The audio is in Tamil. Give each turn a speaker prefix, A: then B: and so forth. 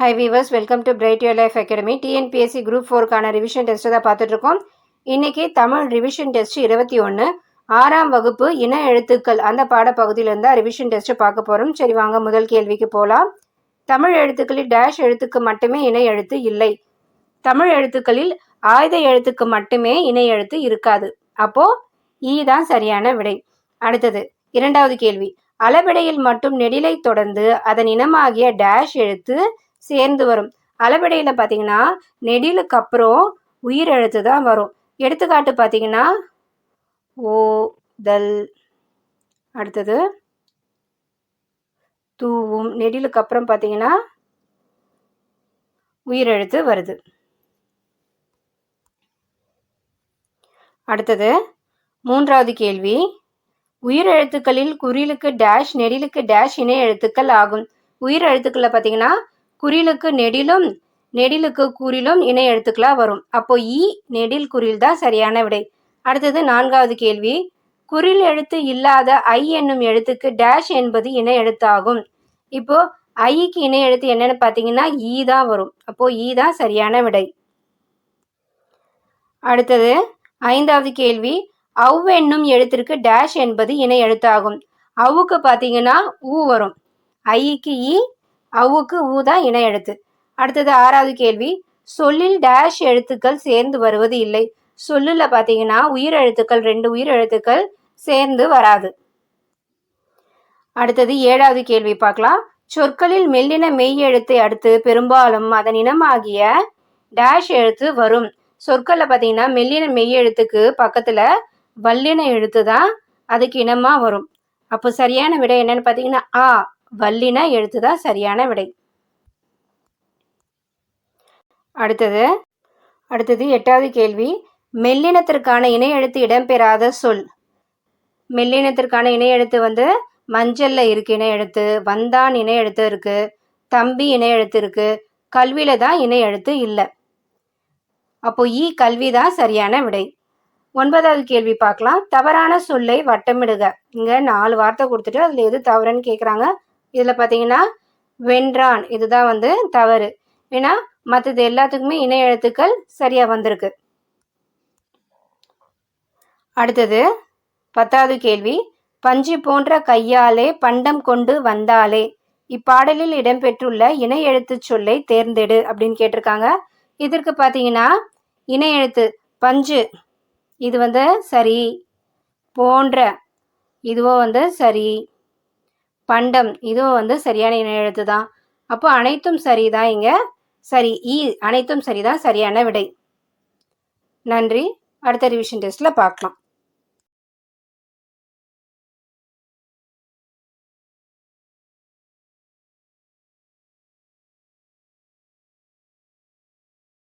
A: Hi viewers welcome to bright your life academy TNPSC group ஃபோருக்கான revision test தான் பார்த்துட்ருக்கோம் இன்றைக்கி தமிழ் ரிவிஷன் டெஸ்ட் இருபத்தி ஒன்று ஆறாம் வகுப்பு இன எழுத்துக்கள் அந்த பாடப்பகுதியிலேருந்து தான் ரிவிஷன் டெஸ்ட்டு பார்க்க போகிறோம் சரி வாங்க முதல் கேள்விக்கு போகலாம் தமிழ் எழுத்துக்களில் டேஷ் எழுத்துக்கு மட்டுமே இணை எழுத்து இல்லை. தமிழ் எழுத்துக்களில் ஆயுத எழுத்துக்கு மட்டுமே இணை எழுத்து இருக்காது. அப்போது ஈ e தான் சரியான விடை. அடுத்தது இரண்டாவது கேள்வி. அளவிடையில் மட்டும் நெடிலை தொடர்ந்து அதன் இனமாகிய டேஷ் எழுத்து சேர்ந்து வரும். அளவிடையில் பார்த்தீங்கன்னா நெடிலுக்கு அப்புறம் உயிர் எழுத்து தான் வரும். எடுத்துக்காட்டு பார்த்தீங்கன்னா ஓ தல். அடுத்தது தூவும். நெடிலுக்கு அப்புறம் பார்த்தீங்கன்னா உயிரெழுத்து வருது. அடுத்தது மூன்றாவது கேள்வி. உயிரெழுத்துக்களில் குறிலுக்கு டேஷ் நெடிலுக்கு டேஷ் இணை எழுத்துக்கள் ஆகும். உயிர் எழுத்துக்களில் பார்த்தீங்கன்னா குறிலுக்கு நெடிலும் நெடிலுக்கு குறிலும் இணை எழுத்துக்களாக வரும். அப்போ இ நெடில் குறில் தான் சரியான விடை. அடுத்தது நான்காவது கேள்வி. குறில் எழுத்து இல்லாத ஐ என்னும் எழுத்துக்கு டேஷ் என்பது இணை எழுத்தாகும். இப்போ ஐக்கு இணை எழுத்து என்னன்னு பார்த்தீங்கன்னா ஈ தான் வரும். அப்போ ஈ தான் சரியான விடை. அடுத்தது ஐந்தாவது கேள்வி. அவ் என்னும் எழுத்திற்கு டேஷ் என்பது இணை எழுத்தாகும். அவுக்கு பார்த்தீங்கன்னா ஊ வரும். ஐக்கு ஈ அவுக்கு ஊ தான் இணை எழுத்து அடுத்தது ஆறாவது கேள்வி. சொல்லில் டேஷ் எழுத்துக்கள் சேர்ந்து வருவது இல்லை. சொல்லில் பார்த்தீங்கன்னா உயிர் எழுத்துக்கள் ரெண்டு உயிர் எழுத்துக்கள் சேர்ந்து வராது. அடுத்தது ஏழாவது கேள்வி பார்க்கலாம். சொற்களில் மெல்லின மெய் எழுத்தை அடுத்து பெரும்பாலும் அதன் இனமாகிய டேஷ் எழுத்து வரும். சொற்களில் பார்த்தீங்கன்னா மெல்லின மெய் எழுத்துக்கு பக்கத்தில் வல்லின எழுத்து தான் அதுக்கு இனமாக வரும். அப்போ சரியான விடை என்னன்னு பார்த்தீங்கன்னா ஆ. வல்லின எழுத்து தான் சரியான விடை? அடுத்தது அடுத்தது எட்டாவது கேள்வி. மெல்லினத்திற்கான இணை எழுத்து இடம்பெறாத சொல். மெல்லினத்திற்கான இணை எழுத்து வந்து மஞ்சள்ல இருக்கு இணை எழுத்து வந்தான் இணை எழுத்து இருக்கு தம்பி இணை எழுத்து இருக்கு கல்வியில தான் இணை எழுத்து இல்லை. அப்போ ஈ கல்வி தான் சரியான விடை? ஒன்பதாவது கேள்வி பார்க்கலாம். தவறான சொல்லை வட்டமிடுக. இங்கே நாலு வார்த்தை கொடுத்துட்டு அதில் எது தவறுன்னு கேட்குறாங்க இதில் பார்த்தீங்கன்னா வென்றான். இதுதான் வந்து தவறு. ஏன்னா மற்றது எல்லாத்துக்குமே இணை எழுத்துக்கள் சரியாக வந்திருக்கு. அடுத்தது பத்தாவது கேள்வி. பஞ்சு போன்ற கையாலே பண்டம் கொண்டு வந்தாலே இப்பாடலில் இடம்பெற்றுள்ள இணை எழுத்து சொல்லை தேர்ந்தெடு அப்படின்னு கேட்டிருக்காங்க. இதற்கு பார்த்தீங்கன்னா இணை எழுத்து பஞ்சு. இது வந்து சரி. போன்ற. இதுவும் வந்து சரி. பண்டம். இதுவும் வந்து சரியான இணையெழுத்து தான். அப்போ அனைத்தும் சரிதான் இங்கே. சரி ஈ அனைத்தும் சரிதான். சரியான விடை. நன்றி. அடுத்த ரிவிஷன் டெஸ்ட்டில் பார்க்கலாம்.